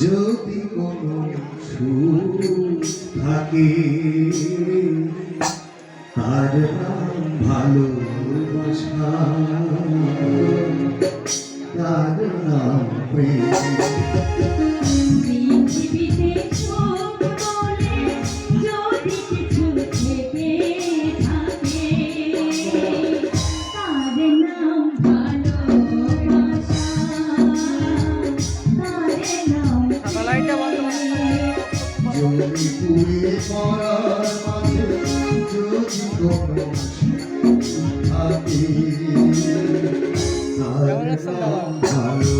যদি কোনো সুখ থাকে তার ভালোবাসা তার নাম যদি তুমি মরার মাঝে যদি কোনো থাকে তার ভালো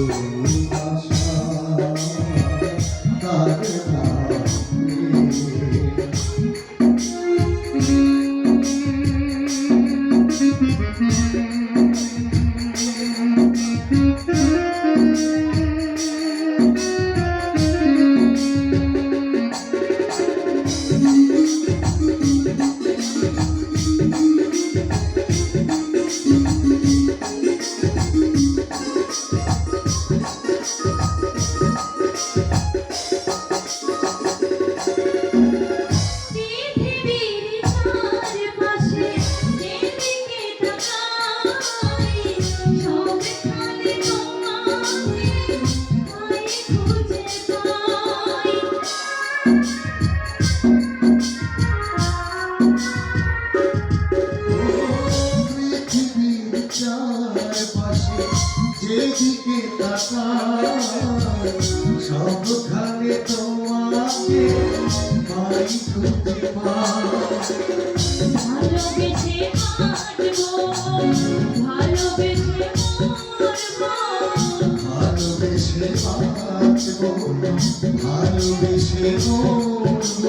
যেদিকে তাকায় সবখানে তোমাকে পাই খুঁজে ভালোবেসে ভালোবেসে বাঁচবো ভালোবেসে মরবো